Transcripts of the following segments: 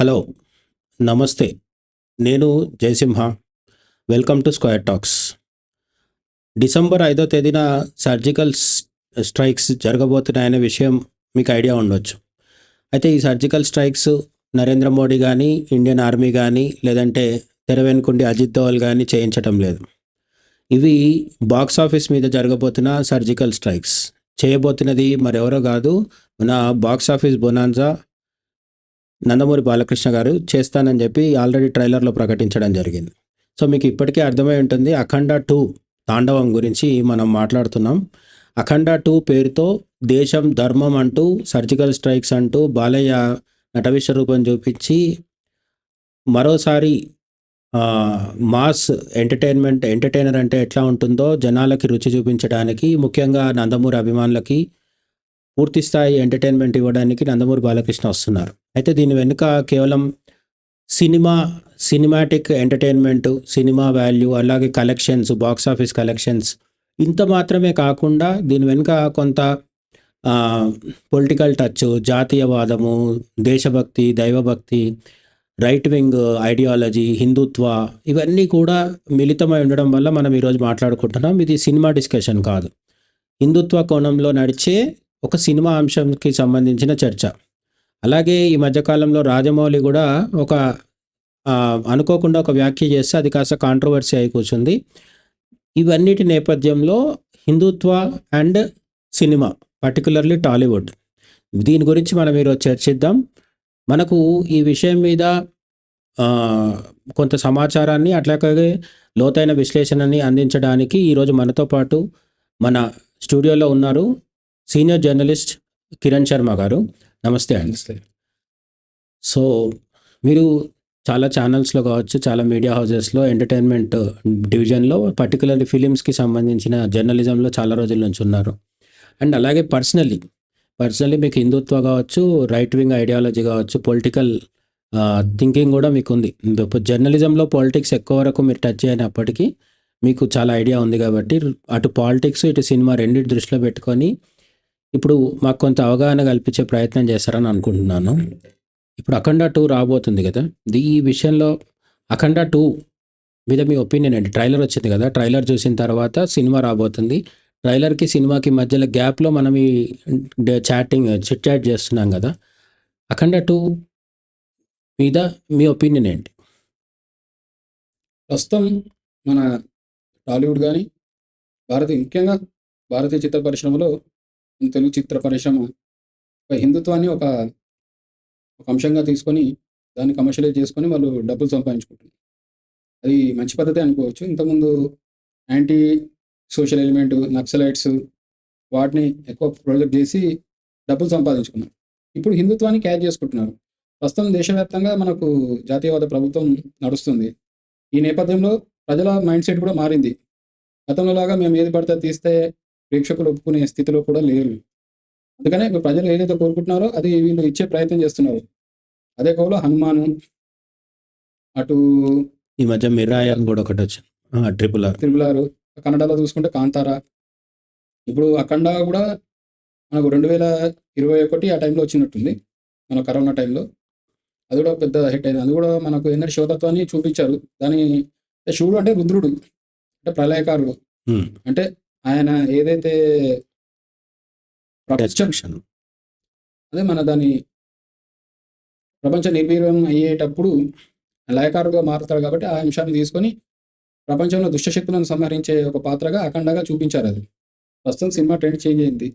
Hello నమస్తే. నేను Jayasimha. Welcome to square talks. December ఐదో తేదీన సర్జికల్ స్ట్రైక్స్ జరగబోతున్నాయనే విషయం మీకు ఐడియా ఉండొచ్చు. అయితే ఈ సర్జికల్ స్ట్రైక్స్ నరేంద్ర మోడీ కానీ ఇండియన్ ఆర్మీ కానీ లేదంటే తెర వెనుకుండి అజిత్ దోవల్ కానీ చేయించటం లేదు. ఇవి బాక్స్ ఆఫీస్ మీద జరగబోతున్న సర్జికల్ స్ట్రైక్స్. చేయబోతున్నది మరెవరో కాదు మన box office bonanza Nandamuri Balakrishna garu చేస్తానని చెప్పి ఆల్రెడీ ట్రైలర్లో ప్రకటించడం జరిగింది. సో మీకు ఇప్పటికే అర్థమై ఉంటుంది అఖండ టూ తాండవం గురించి మనం మాట్లాడుతున్నాం. అఖండ టూ పేరుతో దేశం ధర్మం అంటూ సర్జికల్ స్ట్రైక్స్ అంటూ బాలయ్య నట విశ్వరూపం చూపించి మరోసారి మాస్ ఎంటర్టైన్మెంట్ ఎంటర్టైనర్ అంటే ఎట్లా ఉంటుందో జనాలకి రుచి చూపించడానికి ముఖ్యంగా నందమూరి అభిమానులకి పూర్తిస్థాయి ఎంటర్టైన్మెంట్ ఇవ్వడానికి నందమూరి బాలకృష్ణ వస్తున్నారు. అయితే దీని వెనుక కేవలం cinema cinematic entertainment cinema value అలాగే కలెక్షన్స్ బాక్స్ ఆఫీస్ కలెక్షన్స్ ఇంత మాత్రమే కాకుండా దీని వెనుక కొంత పొలిటికల్ టచ్ జాతీయవాదము దేశభక్తి దైవభక్తి రైట్ వింగ్ ఐడియాలజీ హిందుత్వ ఇవన్నీ కూడా మిళితమై ఉండడం వల్ల మనం ఈరోజు మాట్లాడుకుంటున్నాం. ఇది సినిమా డిస్కషన్ కాదు. హిందుత్వ కోణంలో నడిచే ఒక సినిమా అంశంకి సంబంధించిన చర్చ. అలాగే ఈ మధ్యకాలంలో రాజమౌళి కూడా ఒక అనుకోకుండా ఒక వ్యాఖ్య చేస్తే అది కాస్త కాంట్రవర్సీ అయి కూర్చుంది. ఇవన్నిటి నేపథ్యంలో Hindutva and cinema particularly Tollywood దీని గురించి మనం ఈరోజు చర్చిద్దాం. మనకు ఈ విషయం మీద కొంత సమాచారాన్ని అట్లాగే లోతైన విశ్లేషణని అందించడానికి ఈరోజు మనతో పాటు మన స్టూడియోలో ఉన్నారు సీనియర్ జర్నలిస్ట్ కిరణ్ శర్మ గారు. నమస్తే అండి. సో మీరు చాలా ఛానల్స్లో కావచ్చు చాలా మీడియా హౌసెస్లో ఎంటర్టైన్మెంట్ డివిజన్లో పర్టికులర్లీ ఫిలిమ్స్కి సంబంధించిన జర్నలిజంలో చాలా రోజుల నుంచి ఉన్నారు. అండ్ అలాగే పర్సనల్లీ పర్సనల్లీ మీకు హిందుత్వ కావచ్చు రైట్ వింగ్ ఐడియాలజీ కావచ్చు పొలిటికల్ థింకింగ్ కూడా మీకు ఉంది. జర్నలిజంలో పాలిటిక్స్ ఎక్కువ వరకు మీరు టచ్ చేయనప్పటికీ మీకు చాలా ఐడియా ఉంది కాబట్టి అటు పాలిటిక్స్ ఇటు సినిమా రెండింటి దృష్టిలో పెట్టుకొని ఇప్పుడు మాకు కొంత అవగాహన కల్పించే ప్రయత్నం చేస్తారని అనుకుంటున్నాను. ఇప్పుడు అఖండ టూ రాబోతుంది కదా. ఈ విషయంలో అఖండ టూ మీద మీ ఒపీనియన్ అండి ట్రైలర్ వచ్చింది కదా. ట్రైలర్ చూసిన తర్వాత సినిమా రాబోతుంది. ట్రైలర్కి సినిమాకి మధ్యలో గ్యాప్లో మనం ఈ చాటింగ్ చిట్ చాట్ చేస్తున్నాం కదా. అఖండ టూ మీద మీ ఒపీనియన్ ఏంటి? ప్రస్తుతం మన టాలీవుడ్ కానీ భారతీయ ముఖ్యంగా భారతీయ చిత్ర పరిశ్రమలో తెలుగు చిత్ర పరిశ్రమ ఒక హిందుత్వాన్ని ఒక ఒక అంశంగా తీసుకొని దాన్ని కమర్షియలైజ్ చేసుకొని వాళ్ళు డబ్బులు సంపాదించుకుంటున్నారు. అది మంచి పద్ధతి అనుకోవచ్చు. ఇంతకుముందు యాంటీ సోషల్ ఎలిమెంట్ నక్సలైట్స్ వాటిని ఎక్కువ ప్రొజెక్ట్ చేసి డబ్బులు సంపాదించుకున్నారు. ఇప్పుడు హిందుత్వాన్ని క్యాచ్ చేసుకుంటున్నారు. ప్రస్తుతం దేశవ్యాప్తంగా మనకు జాతీయవాద ప్రభుత్వం నడుస్తుంది. ఈ నేపథ్యంలో ప్రజల మైండ్ సెట్ కూడా మారింది. గతంలో లాగా మేము ఏది పడితే తీస్తే ప్రేక్షకులు ఒప్పుకునే స్థితిలో కూడా లేరు. అందుకనే ఇప్పుడు ప్రజలు ఏదైతే కోరుకుంటున్నారో అది వీళ్ళు ఇచ్చే ప్రయత్నం చేస్తున్నారు. అదే కోలో హనుమాను అటు ఈ మధ్య మిరాయ్ అని కూడా ఒకటి వచ్చింది. Triple R. తిరుమలారు కన్నడలో చూసుకుంటే కాంతార. ఇప్పుడు అఖండ కూడా మనకు రెండు వేల ఇరవై ఒకటి ఆ టైంలో వచ్చినట్టుంది. మన కరోనా టైంలో. అది కూడా పెద్ద హిట్ అయింది. అది కూడా మనకు ఏంటంటే శివతత్వాన్ని చూపించారు. దాని శివుడు అంటే రుద్రుడు. అంటే ప్రళయకారుడు. అంటే ఆయన ఏదైతే ప్రపంచం అదే మన దాని ప్రపంచ నిర్వీర్యం అయ్యేటప్పుడు లయకారుడుగా మారుతాడు కాబట్టి ఆ అంశాన్ని తీసుకొని ప్రపంచంలో దుష్టశక్తులను సంహరించే ఒక పాత్రగా అఖండగా చూపించారు అది. ప్రస్తుతం సినిమా ట్రెండ్ చేంజ్ అయింది.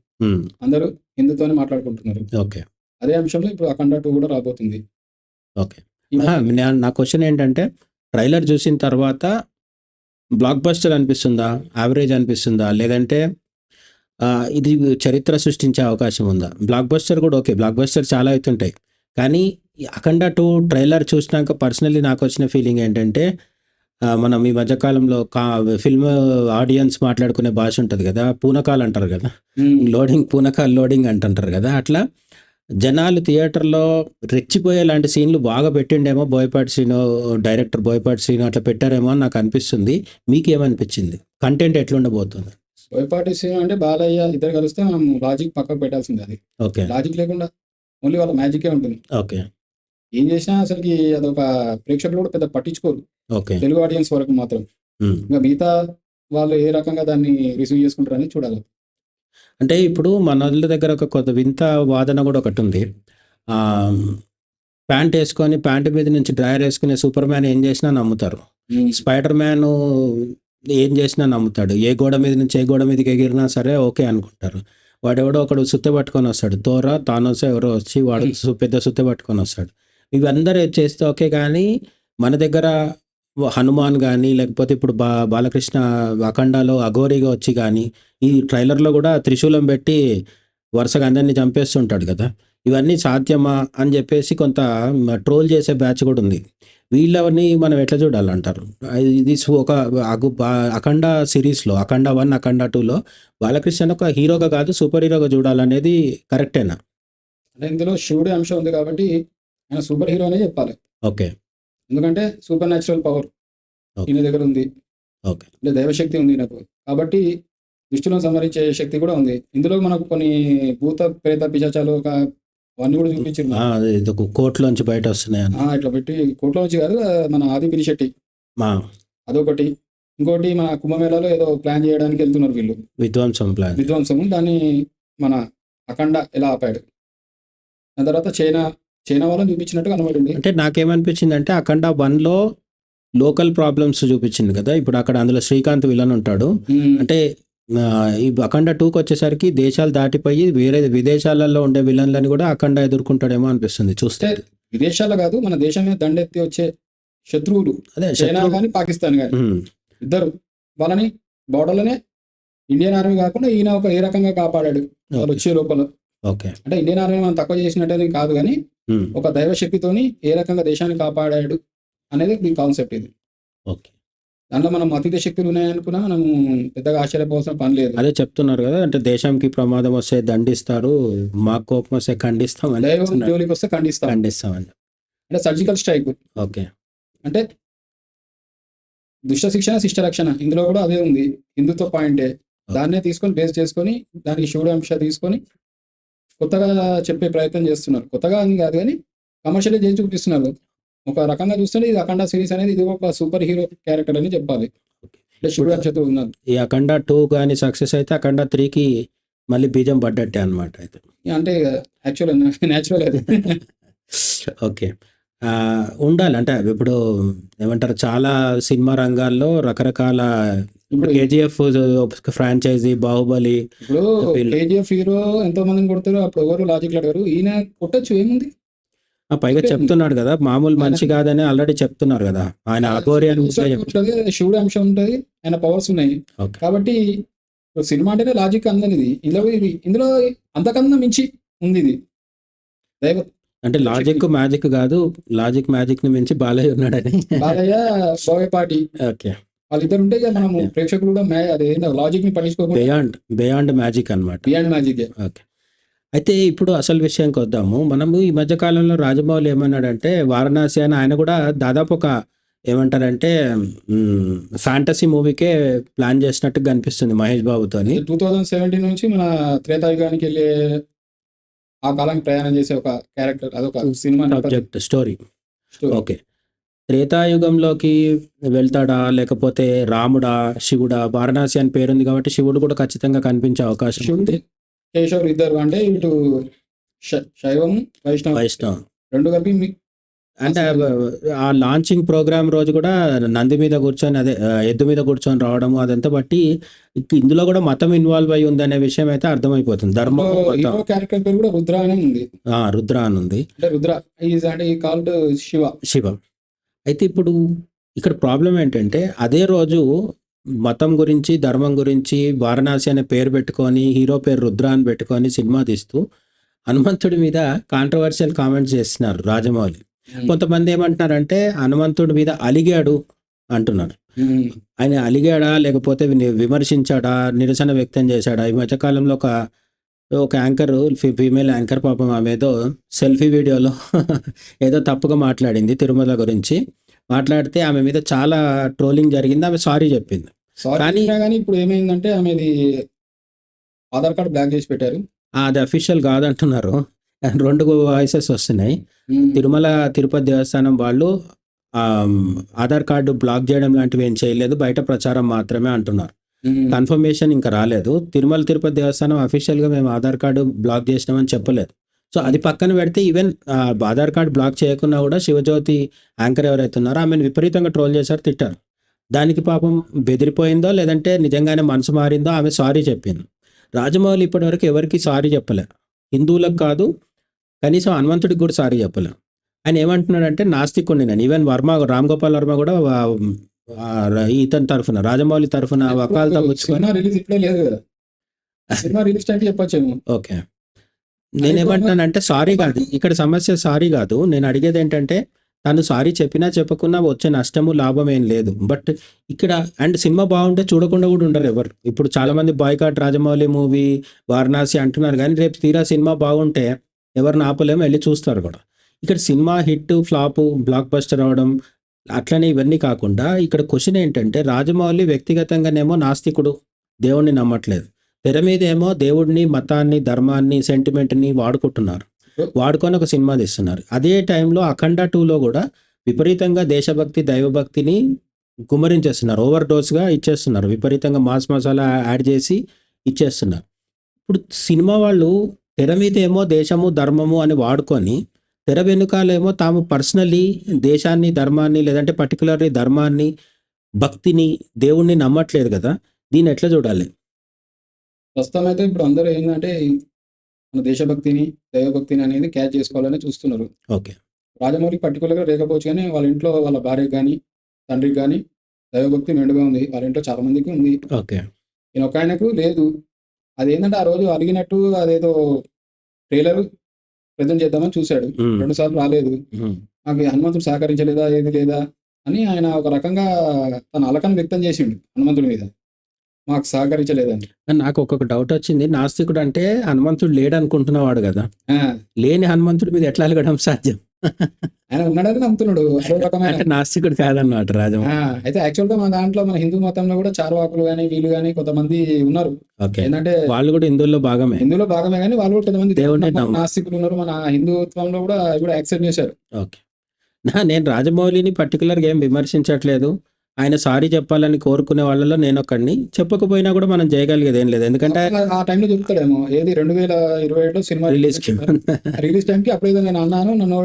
అందరూ హిందుతోనే మాట్లాడుకుంటున్నారు. ఓకే అదే అంశంలో ఇప్పుడు అఖండ టూ కూడా రాబోతుంది. ఓకే నా క్వశ్చన్ ఏంటంటే ట్రైలర్ చూసిన తర్వాత బ్లాక్ బస్టర్ అనిపిస్తుందా? యావరేజ్ అనిపిస్తుందా? లేదంటే ఇది చరిత్ర సృష్టించే అవకాశం ఉందా? బ్లాక్ బస్టర్ కూడా ఓకే బ్లాక్ బస్టర్ చాలా అవుతుంటాయి. కానీ అఖండ టూ ట్రైలర్ చూసినాక పర్సనల్లీ నాకు వచ్చిన ఫీలింగ్ ఏంటంటే మనం ఈ మధ్యకాలంలో కా ఫిల్మ్ ఆడియన్స్ మాట్లాడుకునే భాష ఉంటుంది కదా పూనకాలు అంటారు కదా. లోడింగ్ పూనకాలు లోడింగ్ అంటుంటారు కదా అట్లా. జనాలు థియేటర్లో రెచ్చిపోయే లాంటి సీన్లు బాగా పెట్టిండేమో బోయపాటి సీను డైరెక్టర్ బోయపాటి సీను అట్లా పెట్టారేమో అని నాకు అనిపిస్తుంది. మీకేమనిపించింది? కంటెంట్ ఎట్లుండబోతుంది? బోయపాటి సీన్ అంటే బాలయ్య ఇద్దరు కలిస్తే మనం లాజిక్ పక్కకు పెట్టాల్సింది అది. ఓకే. లాజిక్ లేకుండా ఓన్లీ వాళ్ళ మ్యాజికే ఉంటుంది. ఓకే. ఏం చేసినా అసలుకి అదొక ప్రేక్షకులు కూడా పెద్ద పట్టించుకోరు. ఓకే. తెలుగు ఆడియన్స్ వరకు మాత్రం. ఇంకా మిగతా వాళ్ళు ఏ రకంగా దాన్ని రిసీవ్ చేసుకుంటారని చూడాలి. అంటే ఇప్పుడు మన దగ్గర ఒక కొత్త వింత వాదన కూడా ఒకటి ఉంది. ఆ, ప్యాంట్ వేసుకొని ప్యాంట్ మీద నుంచి డ్రైయర్ వేసుకునే సూపర్ మ్యాన్ ఏం చేసినా నమ్ముతారు. స్పైడర్ మ్యాన్ ఏం చేసినా నమ్ముతాడు. ఏ గోడ మీద నుంచి ఏ గోడ మీదకి ఎగిరినా సరే ఓకే అనుకుంటారు. వాడెవడో ఒకడు సుత్తె పట్టుకొని వస్తాడు. తోర తానోస ఎవరో వచ్చి వాడు పెద్ద సుత్తె పట్టుకొని వస్తాడు. ఇవి అందరూ చేస్తే ఓకే కానీ మన దగ్గర హనుమాన్ కానీ లేకపోతే ఇప్పుడు బా బాలకృష్ణ అఖండాలో అఘోరిగా వచ్చి కానీ ఈ ట్రైలర్లో కూడా త్రిశూలం పెట్టి వరుసగా అందరినీ చంపేస్తుంటాడు కదా. ఇవన్నీ సాధ్యమా అని చెప్పేసి కొంత ట్రోల్ చేసే బ్యాచ్ కూడా ఉంది. వీళ్ళని మనం ఎట్లా చూడాలంటారు? ఇది ఒక అగు- బా- అఖండ సిరీస్లో అఖండ వన్ అఖండ టూలో బాలకృష్ణ ఒక హీరోగా కాదు సూపర్ హీరోగా చూడాలనేది కరెక్టేనా? అంటే ఇందులో శివుడి అంశం ఉంది కాబట్టి ఆయన సూపర్ హీరో అనే చెప్పాలి. ఓకే. ఎందుకంటే సూపర్ న్యాచురల్ పవర్. ఈయన దగ్గర ఉంది. అంటే దైవశక్తి ఉంది నాకు కాబట్టి దుష్టులను సంహరించే శక్తి కూడా ఉంది. ఇందులో మనకు కొన్ని భూత ప్రేత పిశాచాలు ఒక అవన్నీ కూడా చూపించారు కోర్టులోంచి బయట వస్తున్నాయని ఆ, ఇట్లా పెట్టి కోట్లో నుంచి కాదు మన ఆది పినిశెట్టి. మా అదొకటి. ఇంకోటి మన కుంభమేళాలో ఏదో ప్లాన్ చేయడానికి వెళ్తున్నారు వీళ్ళు. విధ్వంసం ప్లాన్. విధ్వంసము దాన్ని మన అఖండ ఎలా ఆపాడు. దాని తర్వాత చైనా చైనా వాళ్ళని చూపించినట్టు కనబడింది. అంటే నాకేమనిపించింది అంటే అఖండ వన్లో లోకల్ ప్రాబ్లమ్స్ చూపించింది కదా. ఇప్పుడు అక్కడ అందులో శ్రీకాంత్ విలన్ ఉంటాడు. అంటే ఈ అఖండ టూకి వచ్చేసరికి దేశాలు దాటిపోయి వేరే విదేశాలలో ఉండే విలన్లని కూడా అఖండ ఎదుర్కొంటాడేమో అనిపిస్తుంది చూస్తే. విదేశాల్లో కాదు మన దేశం మీద దండెత్తి వచ్చే శత్రువులు. అదే చైనా కానీ పాకిస్తాన్ కానీ ఇద్దరు వాళ్ళని బోర్డర్లోనే ఇండియన్ ఆర్మీ కాకుండా ఈయన ఒక ఏ రకంగా కాపాడాడు. వాళ్ళు వచ్చే లోపల. ఓకే. అంటే ఇండియన్ ఆర్మీ మనం తక్కువ చేసినట్టేది కాదు కానీ ఒక దైవ శక్తితోని ఏ రకంగా దేశాన్ని కాపాడాడు అనేది ఈ కాన్సెప్ట్ ఇది. ఓకే. దాంట్లో మనం అతీత శక్తులు ఉన్నాయనుకున్నా మనం పెద్దగా ఆశ్చర్యపోవాల్సిన పని లేదు. అదే చెప్తున్నారు కదా అంటే దేశంకి ప్రమాదం వస్తే దండిస్తారు మాకు కోపం వస్తే ఖండిస్తాం దైవం. జోలికి వస్తే ఖండిస్తాం. ఖండిస్తామని అంటే సర్జికల్ స్ట్రైక్ ఓకే. అంటే దుష్ట శిక్షణ శిష్ట రక్షణ ఇందులో కూడా అదే ఉంది. హిందుత్వ పాయింటే. దాన్నే తీసుకొని బేస్ చేసుకొని దానికి శివుడు అంశ తీసుకొని కొత్తగా చెప్పే ప్రయత్నం చేస్తున్నారు. కొత్తగా అని కాదు కానీ కమర్షియల్ చేసి చూపిస్తున్నారు ఒక రకంగా చూస్తుంటే ఇది అఖండ సిరీస్ అనేది ఇది ఒక సూపర్ హీరో క్యారెక్టర్ అని చెప్పాలి. ఈ అఖండ టూ కానీ సక్సెస్ అయితే అఖండ త్రీకి మళ్ళీ బీజం పడ్డట్టే అనమాట అయితే. అంటే యాక్చువల్ న్యాచురల్ అది. ఓకే. ఉండాలి. అంటే ఇప్పుడు ఏమంటారు చాలా సినిమా రంగాల్లో రకరకాల ఇప్పుడు కేజీఎఫ్ ఫ్రాంచైజీ బాహుబలి ఇప్పుడు కేజీఎఫ్ హీరో ఎంతో మందిని కొడతారు అప్పుడు ఎవరు లాజిక్ అడగారు. ఈయన కొట్టచ్చు ఏముంది? ఆ, పైగా చెప్తున్నాడు కదా మామూలు మనిషి కాదని ఆల్రెడీ చెప్తున్నారు కదా. ఆయన అఘోరి అని శివుడు అంశం ఉంటుంది ఆయన పవర్స్ ఉన్నాయి. కాబట్టి సినిమా అంటేనే లాజిక్ అందని ఇది ఇందులో ఇది ఇందులో అంతకన్నా మించి ఉంది ఇది. దైవ అంటే లాజిక్ మ్యాజిక్ కాదు లాజిక్ మ్యాజిక్ని మించి బాలయ్య ఉన్నాడని. బాలయ్య బోయపాటి. ఓకే. వాళ్ళిద్దరు ఉంటే ఇక మనము ప్రేక్షకులు కూడా మ్యా అదే లాజిక్ని పట్టించుకోకుండా బియాండ్ బియాండ్ మ్యాజిక్ అన్నమాట. బియాండ్ మ్యాజిక్ ఓకే అయితే ఇప్పుడు అసలు విషయంకి వద్దాము. మనము ఈ మధ్య కాలంలో రాజమౌళి ఏమన్నాడంటే వారణాసి అని ఆయన కూడా దాదాపు ఒక ఏమంటారంటే ఫ్యాంటసీ మూవీకే ప్లాన్ చేసినట్టు కనిపిస్తుంది మహేష్ బాబుతోని. టూ థౌజండ్ సెవెంటీన్ నుంచి మన త్రేతాయుగానికి వెళ్ళే ఆ కాలానికి ప్రయాణం చేసే ఒక క్యారెక్టర్ అదొక సినిమా సబ్జెక్ట్ స్టోరీ. ఓకే త్రేతాయుగంలోకి వెళ్తాడా లేకపోతే రాముడా శివుడా? వారణాసి అని పేరుంది కాబట్టి శివుడు కూడా ఖచ్చితంగా కనిపించే అవకాశం ఉంది. కేశవుడు ఇద్దరు అంటే ఇటు శైవం వైష్ణవం వైష్ణవ్. రెండు కలిపి అంటే ఆ లాంచింగ్ ప్రోగ్రామ్ రోజు కూడా నంది మీద కూర్చొని అదే ఎద్దు మీద కూర్చొని రావడము అదంతా బట్టి ఇందులో కూడా మతం ఇన్వాల్వ్ అయి ఉంది అనే విషయం అయితే అర్థమైపోతుంది. ధర్మం క్యారెక్టర్ పేరు కూడా రుద్ర అనే ఉంది. ఆ, రుద్ర అని ఉంది. అంటే రుద్ర ఈజ్ అంటే ఈ కాల్డ్ శివ శివ అయితే ఇప్పుడు ఇక్కడ ప్రాబ్లం ఏంటంటే అదే రోజు మతం గురించి ధర్మం గురించి వారణాసి అనే పేరు పెట్టుకొని హీరో పేరు రుద్ర అని పెట్టుకొని సినిమా తీస్తూ హనుమంతుడి మీద కాంట్రవర్షియల్ కామెంట్స్ చేస్తున్నారు రాజమౌళి. కొంతమంది ఏమంటున్నారంటే హనుమంతుడి మీద అలిగాడు అంటున్నారు. ఉమ్. ఆయన అలిగాడా లేకపోతే విమర్శించాడా నిరసన వ్యక్తం చేశాడా? ఈ మధ్యకాలంలో ఒక ఒక యాంకర్ ఫీమేల్ యాంకర్ పాపం ఆమె ఏదో సెల్ఫీ వీడియోలో ఏదో తప్పుగా మాట్లాడింది తిరుమల గురించి. మాట్లాడితే ఆమె మీద చాలా ట్రోలింగ్ జరిగింది ఆమె సారీ చెప్పింది. సారీ కానీ- ఇప్పుడు ఏమైందంటే ఆమెది ఆధార్ కార్డ్ బ్లాక్ చేసి పెట్టారు. అది అఫీషియల్ కాదంటున్నారు. రెండు వాయిసెస్ వస్తున్నాయి. తిరుమల తిరుపతి దేవస్థానం వాళ్ళు ఆధార్ కార్డు బ్లాక్ చేయడం లాంటివి ఏం చేయలేదు బయట ప్రచారం మాత్రమే అంటున్నారు. Hmm. కన్ఫర్మేషన్ ఇంకా రాలేదు. తిరుమల తిరుపతి దేవస్థానం అఫీషియల్గా మేము ఆధార్ కార్డు బ్లాక్ చేసినామని చెప్పలేదు. సో అది పక్కన పెడితే ఈవెన్ ఆధార్ కార్డు బ్లాక్ చేయకున్నా కూడా శివజ్యోతి యాంకర్ ఎవరైతే ఉన్నారో ఆమెను విపరీతంగా ట్రోల్ చేశారు తిట్టారు. దానికి పాపం బెదిరిపోయిందో లేదంటే నిజంగానే మనసు మారిందో ఆమె సారీ చెప్పింది. రాజమౌళి ఇప్పటివరకు ఎవరికి సారీ చెప్పలే. హిందువులకు కాదు కనీసం హనుమంతుడికి కూడా సారీ చెప్పలే. ఆయన ఏమంటున్నాడంటే నాస్తికుండి నేను ఈవెన్ వర్మ రామ్ గోపాల్ వర్మ కూడా ఇతని తరఫున రాజమౌళి తరఫున పుచ్చుకొని సినిమా రిలీజ్ ఇప్పుడే లేదు కదా? సినిమా రిలీజ్ టైం చెప్పొచ్చేమో. ఓకే. నేనేమంటున్నానంటే సారీ కాదు ఇక్కడ సమస్య సారీ కాదు. నేను అడిగేది ఏంటంటే తను సారీ చెప్పినా చెప్పకున్నా వచ్చే నష్టము లాభం ఏం లేదు. బట్ ఇక్కడ అండ్ సినిమా బాగుంటే చూడకుండా కూడా ఉండరు ఎవరు. ఇప్పుడు చాలా మంది బాయ్కాట్ రాజమౌళి మూవీ వారణాసి అంటున్నారు కానీ రేపు తీరా సినిమా బాగుంటే ఎవరిని ఆపలేము వెళ్ళి చూస్తారు కూడా. ఇక్కడ cinema hit flop blockbuster అవడం అట్లనే ఇవన్నీ కాకుండా ఇక్కడ క్వశ్చన్ ఏంటంటే రాజమౌళి వ్యక్తిగతంగానేమో నాస్తికుడు దేవుణ్ణి నమ్మట్లేదు. తెర మీద ఏమో దేవుడిని మతాన్ని ధర్మాన్ని సెంటిమెంట్ని వాడుకుంటున్నారు. వాడుకొని ఒక సినిమా తీస్తున్నారు. అదే టైంలో అఖండ టూలో కూడా విపరీతంగా దేశభక్తి దైవభక్తిని గుమ్మరించేస్తున్నారు ఓవర్ డోస్గా ఇచ్చేస్తున్నారు. విపరీతంగా మాస్ మసాలా యాడ్ చేసి ఇచ్చేస్తున్నారు. ఇప్పుడు సినిమా వాళ్ళు తెర మీద ఏమో దేశము ధర్మము అని వాడుకొని తెర వెనుకాలేమో తాము పర్సనలీ దేశాన్ని ధర్మాన్ని లేదంటే పర్టికులర్లీ ధర్మాన్ని భక్తిని దేవుణ్ణి నమ్మట్లేదు కదా. దీన్ని ఎట్లా చూడాలి? ప్రస్తుతం అయితే ఇప్పుడు అందరూ ఏంటంటే మన దేశభక్తిని దైవభక్తిని అనేది క్యాచ్ చేసుకోవాలని చూస్తున్నారు. ఓకే. రాజమౌళి పర్టికులర్గా లేకపోవచ్చు కానీ వాళ్ళ ఇంట్లో వాళ్ళ భార్యకి కానీ తండ్రికి కానీ దైవభక్తి మెండుగా ఉంది. వాళ్ళ ఇంట్లో చాలా మందికి ఉంది. ఓకే. ఈయన ఒక ఆయనకు లేదు. అదేంటంటే ఆ రోజు అడిగినట్టు అదేదో ట్రైలర్ ప్రజెంట్ చేద్దామని చూశాడు. రెండు సార్లు రాలేదు. నాకు హనుమంతుడు సహకరించలేదా ఏది లేదా అని ఆయన ఒక రకంగా తన అలకను వ్యక్తం చేసిండు హనుమంతుడి మీద. మాకు సహకరించలేదని నాకు ఒక్కొక్క డౌట్ వచ్చింది. నాస్తికుడు అంటే హనుమంతుడు లేడు అనుకుంటున్నవాడు కదా లేని హనుమంతుడి మీద ఎట్లా అలగడం సాధ్యం? ఆయన ఉన్నాడని నమ్ముతున్నాడు. అంటే నాస్తికుడు కాదన్నమాట రాజం. అయితే యాక్చువల్గా మన దాంట్లో మన హిందూ మతంలో కూడా చార్వాకులు కానీ వీళ్ళు కానీ కొంతమంది ఉన్నారు. ఏంటంటే వాళ్ళు కూడా ఇందులో భాగమే. హిందువులో భాగమే కానీ వాళ్ళు కూడా కొంతమంది నాస్తికులు ఉన్నారు. మన హిందుత్వంలో కూడా కూడా యాక్సెప్ట్ చేశారు. ఓకే. నేను రాజమౌళిని పర్టికులర్గా ఏం విమర్శించట్లేదు. ఆయన సారీ చెప్పాలని కోరుకునే వాళ్ళలో నేను ఒకడిని చెప్పకపోయినా కూడా మనం చేయగలిగేది ఏం లేదు. ఎందుకంటే ఆ టైంలో చెప్తాడేమో. ఏది రెండు వేల ఇరవై ఏడులో సినిమా రిలీజ్ రిలీజ్ టైంకి అప్పుడేదో నేను అన్నాను నన్ను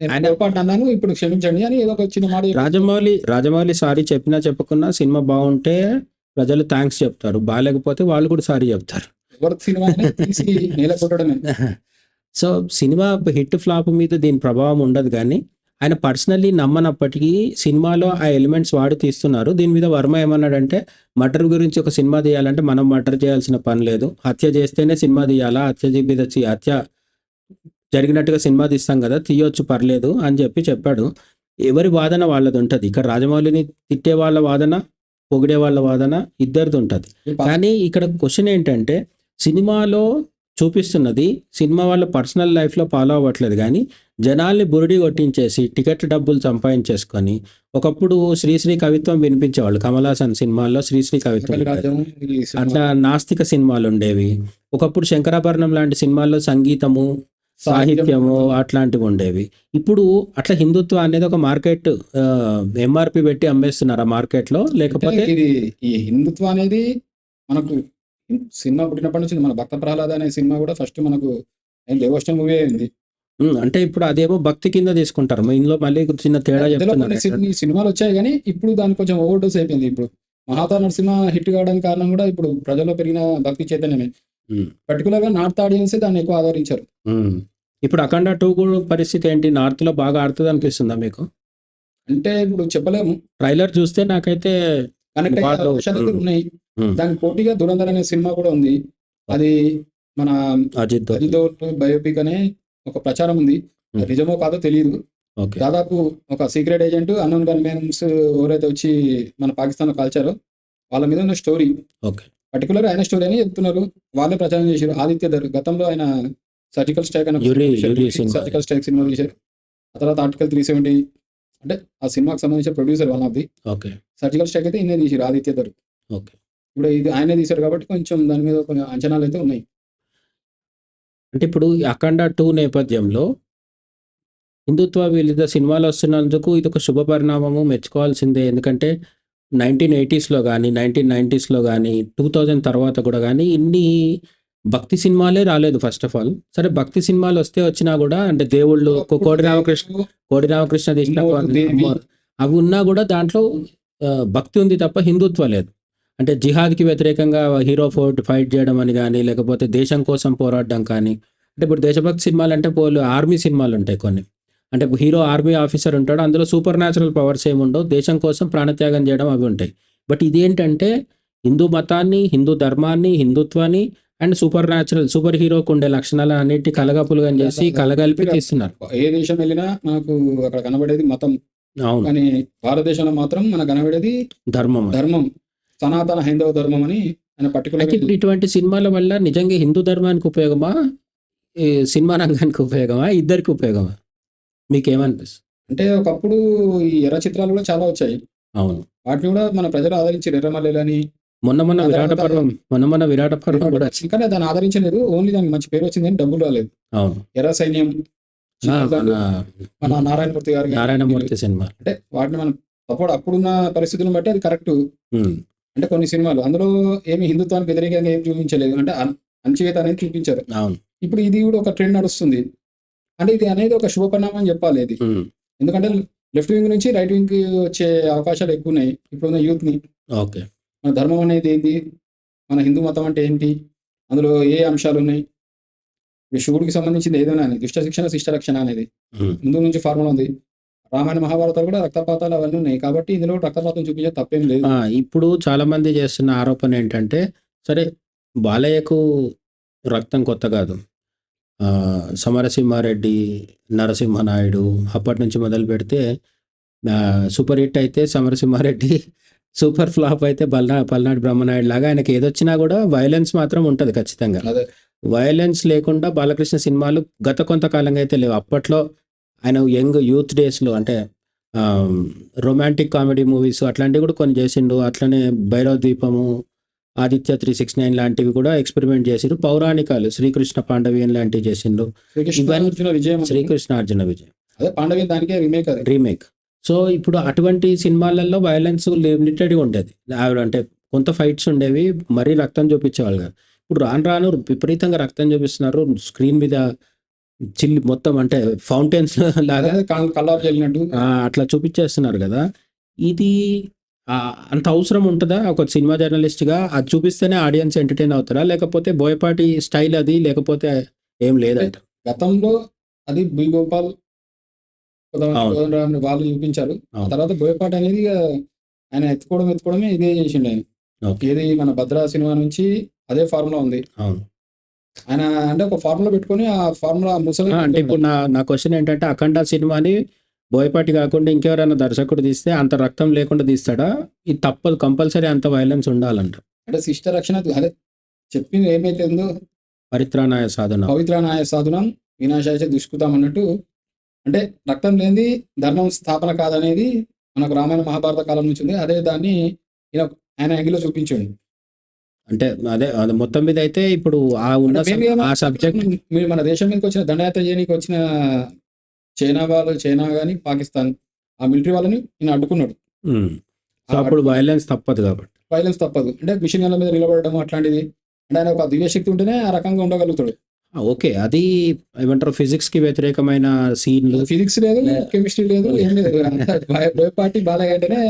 నేను ఆయన- అన్నాను ఇప్పుడు క్షమించండి అని ఏదో ఒక చిన్న మాట. రాజమౌళి రాజమౌళి సారీ చెప్పినా చెప్పకున్నా సినిమా బాగుంటే ప్రజలు థ్యాంక్స్ చెప్తారు. బాగాలేకపోతే వాళ్ళు కూడా సారీ చెప్తారు. కొట్టడమే సో సినిమా హిట్ ఫ్లాప్ మీద దీని ప్రభావం ఉండదు కానీ ఆయన పర్సనల్లీ నమ్మనప్పటికీ సినిమాలో ఆ ఎలిమెంట్స్ వాడి తీస్తున్నారు. దీని మీద వర్మ ఏమన్నాడంటే మర్డర్ గురించి ఒక సినిమా తీయాలంటే మనం మర్డర్ చేయాల్సిన పని లేదు. హత్య చేస్తేనే సినిమా తీయాలా? హత్య మీద హత్య జరిగినట్టుగా సినిమా తీస్తాం కదా తీయొచ్చు పర్లేదు అని చెప్పి చెప్పాడు. ఎవరి వాదన వాళ్ళది ఉంటుంది. ఇక్కడ రాజమౌళిని తిట్టే వాళ్ళ వాదన పొగిడే వాళ్ళ వాదన ఇద్దరిది ఉంటుంది. కానీ ఇక్కడ క్వశ్చన్ ఏంటంటే సినిమాలో చూపిస్తున్నది సినిమా వాళ్ళ పర్సనల్ లైఫ్లో ఫాలో అవ్వట్లేదు కానీ జనాల్ని బురిడి కొట్టించేసి టికెట్ డబ్బులు సంపాదించేసుకొని ఒకప్పుడు శ్రీశ్రీ కవిత్వం వినిపించేవాళ్ళు. కమల్ హాసన్ సినిమాల్లో శ్రీశ్రీ కవిత్వం అట్లా నాస్తిక సినిమాలు ఉండేవి. ఒకప్పుడు శంకరాభరణం లాంటి సినిమాల్లో సంగీతము సాహిత్యము అట్లాంటివి ఉండేవి. ఇప్పుడు అట్లా హిందుత్వం అనేది ఒక మార్కెట్ ఎంఆర్పి పెట్టి అమ్మేస్తున్నారు ఆ మార్కెట్లో. లేకపోతే అంటే ఇది ఈ హిందుత్వం అనేది మనకు సినిమా పుట్టినప్పటి నుంచి మన భక్త ప్రహ్లాద అనే సినిమా కూడా ఫస్ట్ మనకు దేవష్టం మూవీ అయింది. అంటే ఇప్పుడు అదేమో భక్తి కింద తీసుకుంటారు. ఇందులో మళ్ళీ చిన్న తేడా చెప్తున్నారు సినిమాలు వచ్చాయి కానీ ఇప్పుడు దానికి కొంచెం ఓవర్ డోస్ అయిపోయింది. ఇప్పుడు మహాతా నరసింహ హిట్ కావడానికి కారణం కూడా ఇప్పుడు ప్రజల్లో పెరిగిన భక్తి చైతన్యమే. పర్టికులర్గా నార్త్ ఆడియన్స్ దాన్ని ఎక్కువ ఆదరించారు. ఇప్పుడు అఖండ టూ కూడా పరిస్థితి ఏంటి? నార్త్లో బాగా ఆడుతుంది అనిపిస్తుందా మీకు? అంటే ఇప్పుడు చెప్పలేము. ట్రైలర్ చూస్తే నాకైతే కనెక్ట్. ఉన్నాయి. ఉమ్. దానికి పోటీగా దురంధర్ అనే సినిమా కూడా ఉంది. అది మన అజిత్ అజిత్ బయోపిక్ అనే ఒక ప్రచారం ఉంది. ఉమ్. నిజమో కాదో తెలియదు దాదాపు ఒక సీక్రెట్ ఏజెంట్ అన్నోన్ గన్మెన్స్ ఎవరైతే వచ్చి మన పాకిస్తాన్ కాల్చారో వాళ్ళ మీద ఉన్న స్టోరీ. పర్టికులర్ ఆయన స్టోరీ అని చెప్తున్నారు. వాళ్ళే ప్రచారం చేశారు. ఆదిత్య ధర్ గతంలో ఆయన సర్జికల్ స్ట్రైక్ అనే. సర్జికల్ స్ట్రైక్ సినిమా తీశారు. ఆ తర్వాత ఆర్టికల్ త్రీ సెవెంటీ అంటే ఆ సినిమాకి సంబంధించిన producer one of the. Surgical strike అయితే ఈయనే తీసారు ఆదిత్య ధర్ ఓకే. ఇప్పుడు ఇది ఆయనే తీశారు కాబట్టి కొంచెం దాని మీద కొంచెం అంచనాలు అయితే ఉన్నాయి. అంటే ఇప్పుడు అఖండ టూ నేపథ్యంలో హిందుత్వ వివిధ సినిమాలు వస్తున్నందుకు ఇది ఒక శుభ పరిణామము మెచ్చుకోవాల్సిందే. ఎందుకంటే నైన్టీన్ ఎయిటీస్లో కానీ నైన్టీన్ నైంటీస్లో కానీ టూ థౌజండ్ తర్వాత కూడా కానీ ఇన్ని భక్తి సినిమాలే రాలేదు ఫస్ట్ ఆఫ్ ఆల్. సరే భక్తి సినిమాలు వస్తే వచ్చినా కూడా అంటే దేవుళ్ళు కోడి రామకృష్ణ కోడి రామకృష్ణ తీసిన. అవి ఉన్నా కూడా దాంట్లో భక్తి ఉంది తప్ప హిందుత్వ లేదు. అంటే జిహాద్కి వ్యతిరేకంగా హీరో ఫోర్ట్ ఫైట్ చేయడం అని కానీ లేకపోతే దేశం కోసం పోరాడడం కానీ అంటే ఇప్పుడు దేశభక్తి సినిమాలు అంటే పోలు ఆర్మీ సినిమాలు ఉంటాయి కొన్ని. అంటే హీరో ఆర్మీ ఆఫీసర్ ఉంటాడు అందులో సూపర్ న్యాచురల్ పవర్స్ ఏమి ఉండవు దేశం కోసం ప్రాణత్యాగం చేయడం అవి ఉంటాయి. బట్ ఇదేంటంటే హిందూ మతాన్ని హిందూ ధర్మాన్ని హిందుత్వాన్ని అండ్ సూపర్ న్యాచురల్ సూపర్ హీరోకి ఉండే లక్షణాలు అన్నిటి కలగపులుగా చేసి కలగలిపి తీస్తున్నారు. ఏ దేశం వెళ్ళినా మనకు అక్కడ కనబడేది మతం. అవును. కానీ భారతదేశంలో మాత్రం మనకు కనబడేది ధర్మం ధర్మం. సనాతన హైందవ ధర్మం అని ఆయన పర్టికులర్ ఇటువంటి సినిమాల వల్ల నిజంగా హిందూ ధర్మానికి ఉపయోగమా? ఈ సినిమా రంగానికి ఉపయోగమా? ఇద్దరికి ఉపయోగమా? మీకేమనిపిస్తుంది? అంటే ఒకప్పుడు ఈ ఎర్ర చిత్రాలు కూడా చాలా వచ్చాయి. అవును. వాటిని కూడా మన ప్రజలు ఆదరించారు ఎర్రమల్లెలని మొన్న మొన్న విరాట పర్వం మొన్న మొన్న విరాట పర్వం కూడా వచ్చింది ఇంకా దాన్ని ఆదరించలేదు. ఓన్లీ దానికి మంచి పేరు వచ్చింది కానీ డబ్బులు రాలేదు. అవును. ఎర్ర సైన్యం మన నారాయణమూర్తి గారు నారాయణమూర్తి సినిమా. అంటే వాటిని మనం అప్పుడు అప్పుడున్న పరిస్థితులను బట్టి అది కరెక్ట్. అంటే కొన్ని సినిమాలు అందులో ఏమి హిందుత్వానికి వ్యతిరేకంగా ఏం చూపించలేదు. అంటే అణచివేత అనేది చూపించారు. అవును. ఇప్పుడు ఇది కూడా ఒక ట్రెండ్ నడుస్తుంది. అంటే ఇది అనేది ఒక శుభ పరిణామం అని చెప్పాలి ఇది. ఎందుకంటే లెఫ్ట్ వింగ్ నుంచి రైట్ వింగ్ వచ్చే అవకాశాలు ఎక్కువ ఉన్నాయి ఇప్పుడున్న యూత్ని ఓకే. మన ధర్మం అనేది ఏంటి? మన హిందూ మతం అంటే ఏంటి? అందులో ఏ అంశాలు ఉన్నాయి? శివుడికి సంబంధించింది ఏదైనా దుష్ట శిక్షణ శిష్ట రక్షణ అనేది. ముందు నుంచి ఫార్ములా ఉంది. రామాయణ మహాభారతాలు కూడా రక్తపాతాలు అవన్నీ ఉన్నాయి. కాబట్టి ఇందులో రక్తపాతం చూపించే తప్పేం లేదు. ఇప్పుడు చాలా మంది చేస్తున్న ఆరోపణ ఏంటంటే సరే బాలయ్యకు రక్తం కొత్త కాదు. సమరసింహారెడ్డి నరసింహనాయుడు అప్పటి నుంచి మొదలు పెడితే సూపర్ హిట్ అయితే సమరసింహారెడ్డి సూపర్ ఫ్లాప్ అయితే బల్నా పల్నాడు బ్రహ్మనాయుడు లాగా ఆయనకి ఏదొచ్చినా కూడా వైలెన్స్ మాత్రం ఉంటుంది ఖచ్చితంగా. వైలెన్స్ లేకుండా బాలకృష్ణ సినిమాలు గత కొంతకాలంగా అయితే లేవు. అప్పట్లో ఆయన యంగ్ యూత్ డేస్లో అంటే రొమాంటిక్ కామెడీ మూవీస్ అట్లాంటివి కూడా కొన్ని చేసిండు. అట్లనే Bhairava Dweepam Aditya three six nine లాంటివి కూడా ఎక్స్పెరిమెంట్ చేసిండు. పౌరాణికాలు శ్రీకృష్ణ పాండవీయం లాంటివి చేసిండు. శ్రీకృష్ణ అర్జున విజయం. అదే పాండవి దానికే రిమేక్ రీమేక్. సో ఇప్పుడు అటువంటి సినిమాలలో వైలెన్స్ లిమిటెడ్గా ఉండేది. ఆవిడ అంటే కొంత ఫైట్స్ ఉండేవి మరీ రక్తం చూపించేవాళ్ళు కాదు. ఇప్పుడు రాను రాను విపరీతంగా రక్తం చూపిస్తున్నారు. స్క్రీన్ మీద చిల్లి మొత్తం అంటే ఫౌంటైన్స్ లాగా చల్లినట్టు. అట్లా చూపించేస్తున్నారు కదా. ఇది అంత అవసరం ఉంటుందా? ఒక సినిమా జర్నలిస్ట్గా అది చూపిస్తేనే ఆడియన్స్ ఎంటర్టైన్ అవుతారా? లేకపోతే బోయపాటి స్టైల్ అది లేకపోతే ఏం లేదంట? గతంలో అది బి గోపాల్ వాళ్ళు చూపించారు. ఆ. తర్వాత బోయపాటి అనేది ఆయన ఎత్తుకోవడం ఎత్తుకోవడమే ఇదే చేసిండు ఆయన. ఏది మన భద్రా సినిమా నుంచి అదే ఫార్ములా ఉంది. అవును. ఆయన అంటే ఒక ఫార్ములా పెట్టుకొని ఆ ఫార్ములా ముసలి అంటే ఇప్పుడు నా నా క్వశ్చన్ ఏంటంటే అఖండ సినిమాని బోయపాటి కాకుండా ఇంకెవరైనా దర్శకుడు తీస్తే అంత రక్తం లేకుండా తీస్తాడా? ఇది తప్పదు కంపల్సరీ అంత వైలెన్స్ ఉండాలంట. అంటే శిష్ట రక్షణ అదే చెప్పింది ఏమైతే ఉందో? పరిత్రాణాయ సాధన. పవిత్ర నాయ సాధనం వినాశాయ దుష్కృతం అన్నట్టు. అంటే రక్తం లేనిది ధర్మం స్థాపన కాదనేది మనకు రామాయణ మహాభారత కాలం నుంచి ఉంది. అదే దాన్ని ఈయన ఆయన యాంగిల్లో చూపించండి. అంటే అదే అది మొత్తం మీద అయితే ఇప్పుడు ఆ ఉన్న సబ్- ఆ సబ్జెక్ట్ మీరు మన దేశం మీదకి వచ్చిన దండయాత్ర చేయడానికి వచ్చిన చైనా వాళ్ళు చైనా కానీ పాకిస్తాన్ ఆ మిలిటరీ వాళ్ళని ఈయన అడ్డుకున్నాడు. సో అప్పుడు వైలెన్స్ తప్పదు కాబట్టి. వైలెన్స్ తప్పదు. అంటే మిషన్ గన్ల మీద నిలబడడం అట్లాంటిది. అంటే ఆయన ఒక దివ్యశక్తి ఉంటేనే ఆ రకంగా ఉండగలుగుతాడు. ఆ, ఓకే. అది ఏమంటారు ఫిజిక్స్కి వ్యతిరేకమైన సీన్లు ఫిజిక్స్ లేదు కెమిస్ట్రీ లేదు ఏం లేదు. బయోపార్టీ బాలయ్య అంటేనే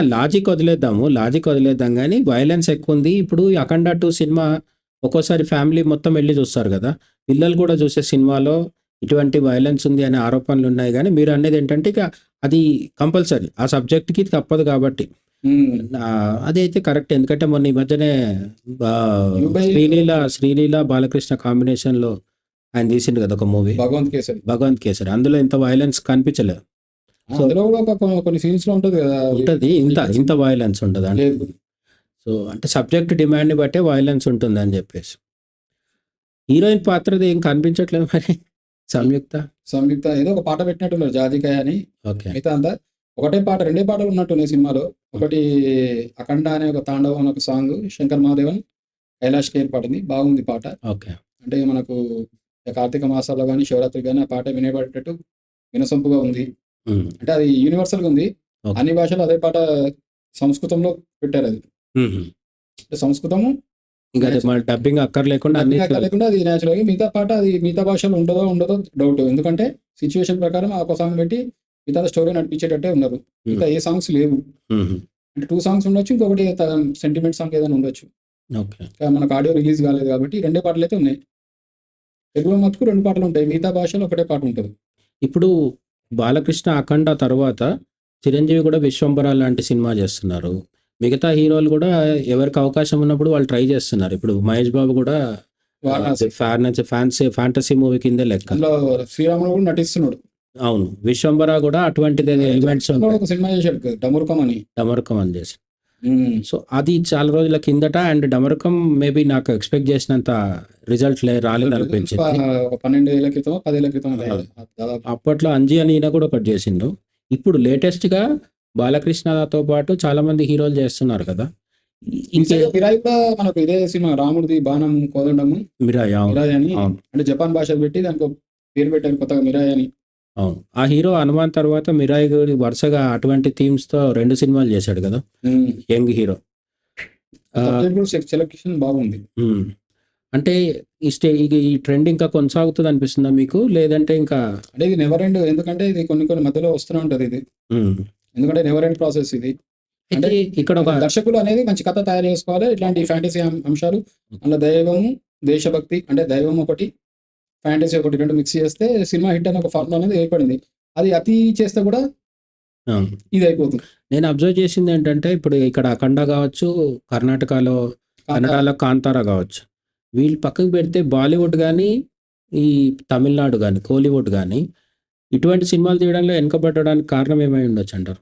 లాజిక్ వదిలేద్దాము. లాజిక్ వదిలేద్దాం కానీ వైలెన్స్ ఎక్కువ ఉంది ఇప్పుడు అఖండ టూ సినిమా ఒక్కోసారి ఫ్యామిలీ మొత్తం వెళ్ళి చూస్తారు కదా. పిల్లలు కూడా చూసే సినిమాలో ఇటువంటి వైలెన్స్ ఉంది అనే ఆరోపణలు ఉన్నాయి కానీ మీరు అనేది ఏంటంటే ఇక అది కంపల్సరీ ఆ సబ్జెక్ట్కి తప్పదు కాబట్టి. ఆ, అదైతే కరెక్ట్ ఎందుకంటే మొన్న ఈ మధ్యనే శ్రీలీల శ్రీలీల బాలకృష్ణ కాంబినేషన్లో ఆయన తీసిండు కదా ఒక మూవీ భగవంత్ కేసరి. భగవంత్ కేసరి. అందులో ఇంత వైలెన్స్ కనిపించలేదు. అందులో కూడా ఒక కొన్ని సీన్స్లో ఉంటది కదా ఉంటది. ఇంత ఇంత వైలెన్స్ ఉండదు అంటే సో అంటే సబ్జెక్ట్ డిమాండ్ని బట్టే వైలెన్స్ ఉంటుంది అని చెప్పేసి. హీరోయిన్ పాత్రది ఏం కనిపించట్లేదు మరి? సంయుక్త? సంయుక్త ఏదో ఒక పాట పెట్టినట్టున్నారు జాజికాయ అని. ఓకే. మిగతా అంతా ఒకటే పాట రెండే పాటలు ఉన్నట్టున్నాయి సినిమాలో. ఒకటి అఖండ అనే ఒక తాండవం అనే ఒక సాంగ్ శంకర్ మహాదేవన్ కైలాష్ కేర్ పాడింది. బాగుంది పాట. ఓకే. అంటే మనకు కార్తీక మాసాల్లో కానీ శివరాత్రి కానీ ఆ పాట వినేపడేటట్టు వినసొంపుగా ఉంది. అంటే అది యూనివర్సల్గా ఉంది. Okay. అన్ని భాషలు అదే పాట సంస్కృతంలో పెట్టారు అది. అంటే సంస్కృతము ఇంకా డబ్బింగ్ అక్కర్లేకుండా అన్ని అన్ని లేకుండా అది న్యాచురల్గా మిగతా పాట అది మిగతా భాషలో ఉంటుందో ఉండదో డౌట్ ఎందుకంటే సిచ్యువేషన్ ప్రకారం ఆ ఒక సాంగ్ పెట్టి మిగతా స్టోరీ నడిపించేటట్టే ఉన్నారు. మిగతా ఏ సాంగ్స్ లేవు. అంటే టూ సాంగ్స్ ఉండొచ్చు ఇంకొకటి సెంటిమెంట్ సాంగ్ ఏదైనా ఉండొచ్చు. ఇంకా మనకు ఆడియో రిలీజ్ కాలేదు కాబట్టి రెండే పాటలు అయితే ఉన్నాయి. తెలుగులో మటుకు రెండు పాటలు ఉంటాయి. మిగతా భాషలో ఒకటే పాట ఉంటుంది. ఇప్పుడు బాలకృష్ణ అఖండ తర్వాత చిరంజీవి కూడా విశ్వంబర లాంటి సినిమా చేస్తున్నారు. మిగతా హీరోలు కూడా ఎవరికి అవకాశం ఉన్నప్పుడు వాళ్ళు ట్రై చేస్తున్నారు. ఇప్పుడు మహేష్ బాబు కూడా. ఫ్యాన్ ఫ్యాన్సీ ఫ్యాంటసీ మూవీ కిందే లెక్క. కూడా నటిస్తున్నాడు. అవును. విశ్వంబర కూడా అటువంటిది ఎలిమెంట్స్ సినిమా చేశాడు. డమరుకం అని డమరకం అని చేసి. సో అది చాలా రోజుల కిందట అండ్ డమరకం మేబీ నాకు ఎక్స్పెక్ట్ చేసినంత రిజల్ట్ లే రాలేదు అనిపించింది. పన్నెండు ఏళ్ళ క్రితం పదేళ్ళ క్రితం. దాదాపు అప్పట్లో అంజీ అని ఈయన కూడా ఒకటి చేసిండు. ఇప్పుడు లేటెస్ట్గా బాలకృష్ణతో పాటు చాలా మంది హీరోలు చేస్తున్నారు కదా. మిరాయి కూడా మనకు ఇదే సినిమా రాముడిది బాణం కోదండము. మిరాయ్ మిరాయి అని. అంటే జపాన్ భాష పెట్టి దానికి పేరు పెట్టారు కొత్తగా మిరాయి అని. అవును. ఆ హీరో హనుమాన్ తర్వాత మిరాయ్ గారి వరుసగా అటువంటి థీమ్స్తో రెండు సినిమాలు చేశాడు కదా. Young hero. సెలెక్షన్ బాగుంది. అంటే ఈ స్టే ఈ- ట్రెండ్ ఇంకా కొనసాగుతుంది అనిపిస్తుందా మీకు? లేదంటే ఇంకా అంటే ఇది నెవర్ ఎండ్ ఎందుకంటే ఇది కొన్ని కొన్ని మధ్యలో వస్తూనే ఉంటది ఇది. ఎందుకంటే నెవర్ ఎండ్ ప్రాసెస్ ఇది. అయితే ఇక్కడ ఒక దర్శకులు అనేది మంచి కథ తయారు చేసుకోవాలి ఇట్లాంటి ఫ్యాంటసీ అంశాలు అందులో దైవము దేశభక్తి అంటే దైవం ఒకటి ఫ్యాంటసీ ఒకటి రెండు మిక్స్ చేస్తే సినిమా హిట్ అనే ఒక ఫార్ములా అనేది ఏర్పడింది. అది అతి చేస్తే కూడా. ఇది అయిపోతుంది. నేను అబ్జర్వ్ చేసింది ఏంటంటే ఇప్పుడు ఇక్కడ అఖండ కావచ్చు కర్ణాటకలో కన్నడలో కాంతారా కావచ్చు. వీళ్ళు పక్కకు పెడితే బాలీవుడ్ కానీ ఈ తమిళనాడు కానీ కోలీవుడ్ కానీ ఇటువంటి సినిమాలు తీయడంలో వెనుకబడడానికి కారణం ఏమై ఉండొచ్చు అంటారు?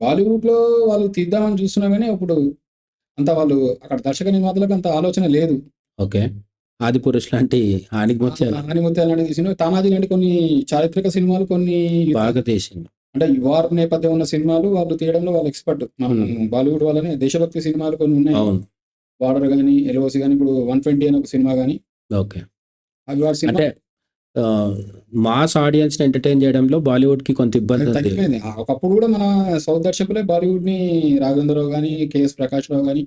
బాలీవుడ్లో వాళ్ళు తీద్దామని చూస్తున్నా కానీ ఇప్పుడు అంత వాళ్ళు అక్కడ దర్శక నిర్మాతలకు అంత ఆలోచన లేదు. ఓకే. ఆది పురుష్ లాంటి ఆనిముత్యాలు ఆనిముత్యాలు అనేది తీసిన తానాజీ లాంటి కొన్ని చారిత్రక సినిమాలు కొన్ని బాగా తీసింది అంటే వార్ నేపథ్యం ఉన్న సినిమాలు వాళ్ళు తీయడంలో వాళ్ళు ఎక్స్పర్ట్. మన బాలీవుడ్ వాళ్ళనే దేశభక్తి సినిమాలు కొన్ని ఉన్నాయి. బార్డర్ కానీ ఎల్ఓసి కానీ ఇప్పుడు వన్ ట్వంటీ అని ఒక సినిమా కానీ ఓకే. అవి వాడి అంటే మాస్ ఆడియన్స్ ఎంటర్టైన్ చేయడంలో బాలీవుడ్కి కొంత ఇబ్బంది ఒకప్పుడు కూడా మన సౌత్ దర్శకులే బాలీవుడ్ని రాఘవేంద్రరావు కానీ కేఎస్ ప్రకాష్ రావు కానీ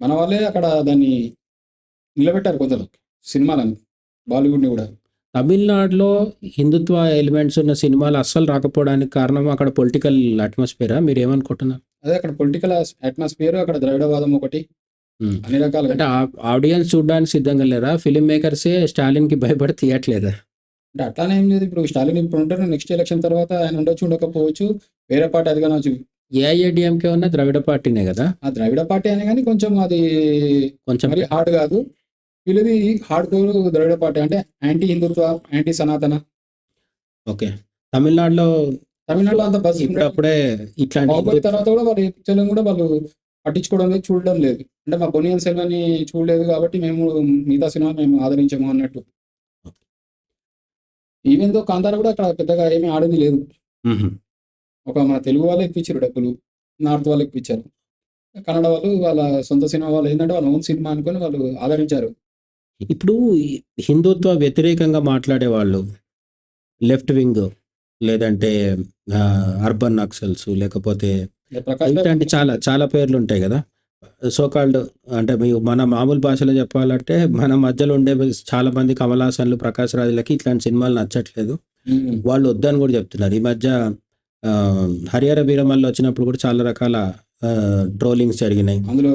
మన వాళ్ళే అక్కడ దాన్ని నిలబెట్టారు కొందరు సినిమాలను బాలీవుడ్ని కూడా. తమిళనాడులో హిందుత్వ ఎలిమెంట్స్ ఉన్న సినిమాలు అస్సలు రాకపోవడానికి కారణం అక్కడ పొలిటికల్ అట్మాస్ఫియరా? మీరు ఏమనుకుంటున్నారు అదే అక్కడ పొలిటికల్ అట్మాస్ఫియర్ అక్కడ ద్రవిడవాదం ఒకటి. అన్ని రకాలుగా. అంటే ఆడియన్స్ చూడడానికి సిద్ధంగా లేరా? ఫిలిం మేకర్సే స్టాలిన్కి భయపడి తీయట్లేదా? అంటే అట్లానే ఏం లేదు. ఇప్పుడు స్టాలిన్ ఇప్పుడు ఉంటారు నెక్స్ట్ ఎలక్షన్ తర్వాత ఆయన ఉండొచ్చు ఉండకపోవచ్చు. వేరే పార్టీ అది కానొచ్చు. ఏఐఏడిఎంకే ఉన్న ద్రవిడ పార్టీనే కదా? ఆ ద్రవిడ పార్టీ అనే కానీ కొంచెం అది కొంచెం హార్డ్ కాదు. వీళ్ళది హార్డ్ కోర్ ద్రవిడ పార్టీ అంటే anti Hindutva anti Sanatana okay. తమిళనాడులో తమిళనాడులో అంత బస్ ఇప్పుడప్పుడే ఇట్లాంటి తర్వాత కూడా వాళ్ళు పిక్చర్లను కూడా వాళ్ళు పట్టించుకోవడం లేదు చూడడం లేదు. అంటే మా పొనియన్ సెల్వని చూడలేదు కాబట్టి మేము మిగతా సినిమా మేము ఆదరించము అన్నట్టు. ఈవెన్తో కాంతార కూడా అక్కడ పెద్దగా ఏమీ ఆడింది లేదు. ఒక మన తెలుగు వాళ్ళు ఇప్పించారు డబ్బులు నార్త్ వాళ్ళు ఇప్పించారు. కన్నడ వాళ్ళు వాళ్ళ సొంత సినిమా వాళ్ళు ఏంటంటే వాళ్ళ ఓన్ సినిమా అనుకొని వాళ్ళు ఆదరించారు. ఇప్పుడు హిందుత్వ వ్యతిరేకంగా మాట్లాడే వాళ్ళు లెఫ్ట్ వింగ్ లేదంటే అర్బన్ నక్సల్స్ లేకపోతే ఇట్లాంటి చాలా చాలా పేర్లు ఉంటాయి కదా. సో కాల్డ్ అంటే మీ మన మామూలు భాషలో చెప్పాలంటే మన మధ్యలో ఉండే చాలా మంది కమల్ హాసన్లు ప్రకాష్ రాజులకి ఇట్లాంటి సినిమాలు నచ్చట్లేదు. వాళ్ళు వద్దని కూడా చెప్తున్నారు. ఈ మధ్య హరిహర వీరమల్లు వచ్చినప్పుడు కూడా చాలా రకాల ట్రోలింగ్స్ జరిగినాయి. అందులో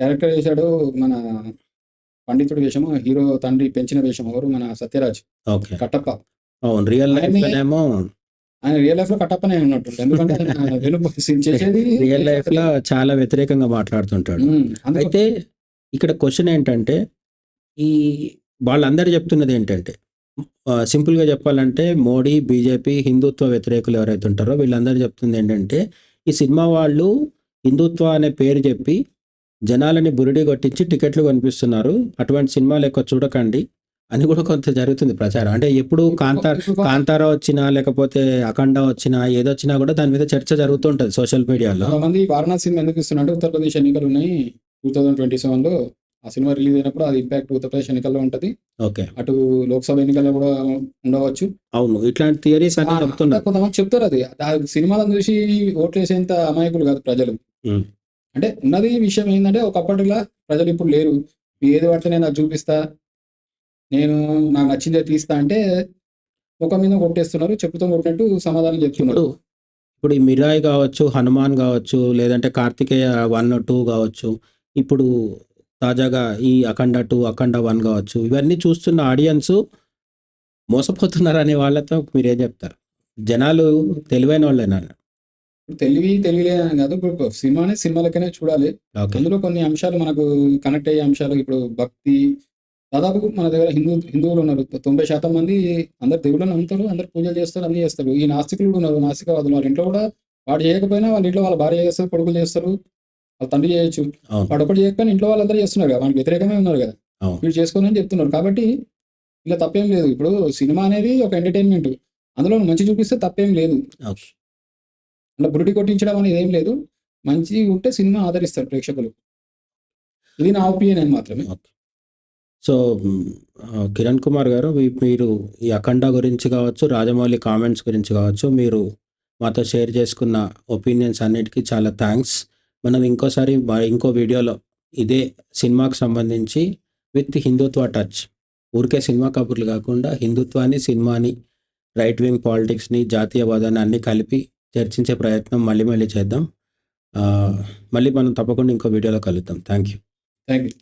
డైరెక్టర్ చేశాడు మన పండితుడి వేషము హీరో తండ్రి పెంచిన వేషం ఎవరు? మన సత్యరాజ్. ఓకే. కట్టప్ప. అవును రియల్ లైఫ్ ఏమో ఆయన రియల్ లైఫ్లో కట్టప్పనే ఉన్నట్టు ఎందుకంటే చేసేది రియల్ లైఫ్లో చాలా వ్యతిరేకంగా మాట్లాడుతుంటాడు. అయితే ఇక్కడ క్వశ్చన్ ఏంటంటే ఈ వాళ్ళందరూ చెప్తున్నది ఏంటంటే సింపుల్గా చెప్పాలంటే మోడీ బీజేపీ హిందుత్వ వ్యతిరేకులు ఎవరైతే ఉంటారో వీళ్ళందరూ చెప్తుంది ఏంటంటే ఈ సినిమా వాళ్ళు హిందుత్వ అనే పేరు చెప్పి జనాలని బురిడి కొట్టించి టికెట్లు కనిపిస్తున్నారు. అటువంటి సినిమాలు ఎక్కువ చూడకండి. అని కూడా కొంత జరుగుతుంది ప్రచారం. అంటే ఎప్పుడు కాంతార ఇప్పుడు కాంతారా వచ్చినా లేకపోతే అఖండ వచ్చినా ఏదొచ్చినా కూడా దాని మీద చర్చ జరుగుతుంటది సోషల్ మీడియాలో. కొంతమంది వారణాసి సినిమా ఎందుకు ఇస్తున్నట్టు ఉత్తరప్రదేశ్ ఎన్నికలు ఉన్నాయి. టూ థౌజండ్ ట్వంటీ సెవెన్లో ఆ సినిమా రిలీజ్ అయినప్పుడు అది ఇంపాక్ట్ ఉత్తరప్రదేశ్ ఎన్నికల్లో ఉంటుంది. ఓకే. అటు లోక్సభ ఎన్నికల్లో కూడా ఉండవచ్చు. అవును ఇట్లాంటి థియరీస్ అన్ని చెప్తున్నారు. కొంతమంది చెప్తారు అది. సినిమాలను చూసి ఓట్లేసేంత అమాయకులు కాదు ప్రజలు. అంటే ఉన్నది విషయం ఏంటంటే ఒకప్పటిలా ప్రజలు ఇప్పుడు లేరు. ఏది పడితే నేను అది చూపిస్తా. నేను నాకు నచ్చిందే తీస్తా అంటే ఒక మీద కొట్టేస్తున్నారు చెప్పుతో కొట్టినట్టు సమాధానం చెప్తున్నారు. ఇప్పుడు ఈ మిరాయి కావచ్చు హనుమాన్ కావచ్చు లేదంటే కార్తికేయ వన్ టూ కావచ్చు ఇప్పుడు తాజాగా ఈ అఖండ టూ అఖండ వన్ కావచ్చు ఇవన్నీ చూస్తున్న ఆడియన్స్ మోసపోతున్నారు అనే వాళ్ళతో మీరేం చెప్తారు? జనాలు తెలివైన వాళ్ళేనా? తెలివి తెలియలేదని కాదు. ఇప్పుడు సినిమానే సినిమాలకనే చూడాలి. అందులో కొన్ని అంశాలు మనకు కనెక్ట్ అయ్యే అంశాలు ఇప్పుడు భక్తి దాదాపు మన దగ్గర హిందూ హిందువులు ఉన్నారు. తొంభై శాతం మంది అందరు దేవుళ్ళని నమ్ముతారు అందరు పూజలు చేస్తారు అన్ని చేస్తారు. ఈ నాస్తికులు కూడా ఉన్నారు నాస్తికవాదులు వాళ్ళ ఇంట్లో కూడా వాడు చేయకపోయినా వాళ్ళ ఇంట్లో వాళ్ళ భార్య చేస్తారు కొడుకులు చేస్తారు వాళ్ళ తండ్రి చేయొచ్చు. వాడు ఒకటి చేయకపోయినా ఇంట్లో వాళ్ళందరూ చేస్తున్నారు కదా. వానికి వ్యతిరేకమే ఉన్నారు కదా. వీడు చేసుకోని అని చెప్తున్నారు. కాబట్టి ఇలా తప్పేం లేదు. ఇప్పుడు సినిమా అనేది ఒక ఎంటర్టైన్మెంట్ అందులో మంచి చూపిస్తే తప్పేం లేదు. అలా బురుడి కొట్టించడం అనేది ఏం లేదు. మంచి ఉంటే సినిమా ఆదరిస్తారు ప్రేక్షకులు. ఇది నా ఒపీనియన్ మాత్రమే. సో కిరణ్ కుమార్ గారు మీ- మీరు ఈ అఖండ గురించి కావచ్చు రాజమౌళి కామెంట్స్ గురించి కావచ్చు మీరు మాతో షేర్ చేసుకున్న ఒపీనియన్స్ అన్నిటికీ చాలా థ్యాంక్స్. మనం ఇంకోసారి ఇంకో వీడియోలో ఇదే సినిమాకు సంబంధించి విత్ హిందుత్వ టచ్. ఊరికే సినిమా కబుర్లు కాకుండా హిందుత్వాన్ని సినిమాని రైట్ వింగ్ పాలిటిక్స్ని జాతీయవాదాన్ని అన్ని కలిపి చర్చించే ప్రయత్నం మళ్ళీ మళ్ళీ చేద్దాం. మళ్ళీ మనం తప్పకుండా ఇంకో వీడియోలో కలుద్దాం. Thank you thank you